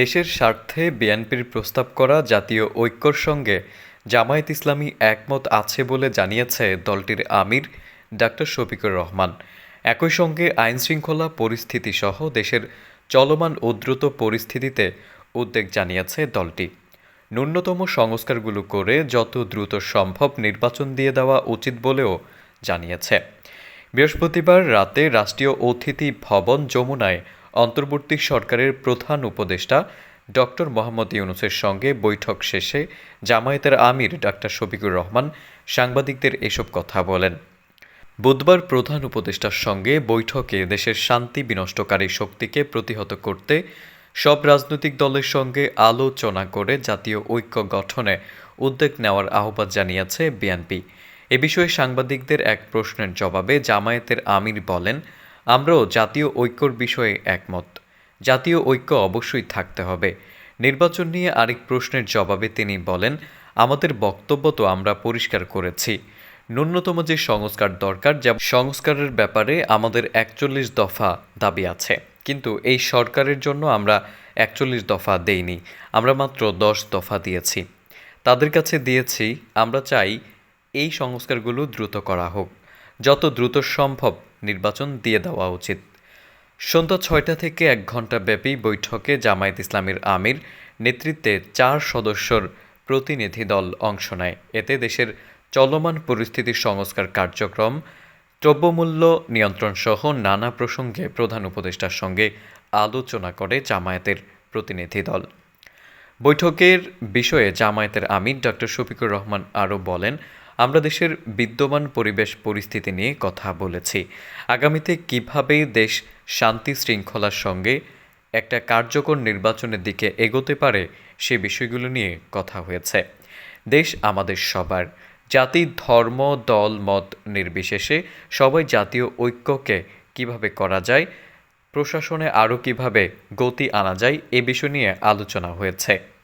দেশের স্বার্থে বিএনপির প্রস্তাব করা জাতীয় ঐক্যর সঙ্গে জামায়াত ইসলামী একমত আছে বলে জানিয়েছে দলটির আমির ডাক্তার শফিকুর রহমান। একই সঙ্গে আইনশৃঙ্খলা পরিস্থিতি সহ দেশের চলমান উদ্রুত পরিস্থিতিতে উদ্বেগ জানিয়েছে দলটি। ন্যূনতম সংস্কারগুলো করে যত দ্রুত সম্ভব নির্বাচন দিয়ে দেওয়া উচিত বলেও জানিয়েছে। বৃহস্পতিবার রাতে রাষ্ট্রীয় অতিথি ভবন যমুনায় অন্তর্বর্তী সরকারের প্রধান উপদেষ্টা ডক্টর মোহাম্মদ ইউনুসের সঙ্গে বৈঠক শেষে জামায়াতের আমির ডাক্তার শফিকুর রহমান সাংবাদিকদের এসব কথা বলেন। বুধবার প্রধান উপদেষ্টার সঙ্গে বৈঠকে দেশের শান্তি বিনষ্টকারী শক্তিকে প্রতিহত করতে সব রাজনৈতিক দলের সঙ্গে আলোচনা করে জাতীয় ঐক্য গঠনে উদ্যোগ নেওয়ার আহ্বান জানিয়েছে বিএনপি। এ বিষয়ে সাংবাদিকদের এক প্রশ্নের জবাবে জামায়াতের আমির বলেন আমরাও জাতীয় ঐক্যর বিষয়ে একমত। জাতীয় ঐক্য অবশ্যই থাকতে হবে। নির্বাচন নিয়ে আরেক প্রশ্নের জবাবে তিনি বলেন, আমাদের বক্তব্য তো আমরা পরিষ্কার করেছি। ন্যূনতম যে সংস্কার দরকার যা সংস্কারের ব্যাপারে আমাদের একচল্লিশ দফা দাবি আছে। কিন্তু এই সরকারের জন্য আমরা একচল্লিশ দফা দেইনি। আমরা মাত্র দশ দফা দিয়েছি। তাদের কাছে দিয়েছি, আমরা চাই এই সংস্কারগুলো দ্রুত করা হোক। যত দ্রুত সম্ভব নির্বাচন দিয়ে দেওয়া উচিত। সন্ধ্যা ছয়টা থেকে এক ঘণ্টা ব্যাপী বৈঠকে জামায়াত ইসলামের আমির নেতৃত্বে চার সদস্যর প্রতিনিধি দল অংশ নেয়। এতে দেশের চলমান পরিস্থিতির সংস্কার কার্যক্রম, দ্রব্যমূল্য নিয়ন্ত্রণসহ নানা প্রসঙ্গে প্রধান উপদেষ্টার সঙ্গে আলোচনা করে জামায়াতের প্রতিনিধি দল। বৈঠকের বিষয়ে জামায়াতের আমির ডক্টর শফিকুর রহমান আরও বলেন আমরা দেশের বিদ্যমান পরিবেশ পরিস্থিতি নিয়ে কথা বলেছি। আগামীতে কীভাবে দেশ শান্তি শৃঙ্খলার সঙ্গে একটা কার্যকর নির্বাচনের দিকে এগোতে পারে সে বিষয়গুলো নিয়ে কথা হয়েছে। দেশ আমাদের সবার। জাতি, ধর্ম, দল, মত নির্বিশেষে সবাই জাতীয় ঐক্যকে কীভাবে করা যায়, প্রশাসনে আরও কীভাবে গতি আনা যায়, এ বিষয় নিয়ে আলোচনা হয়েছে।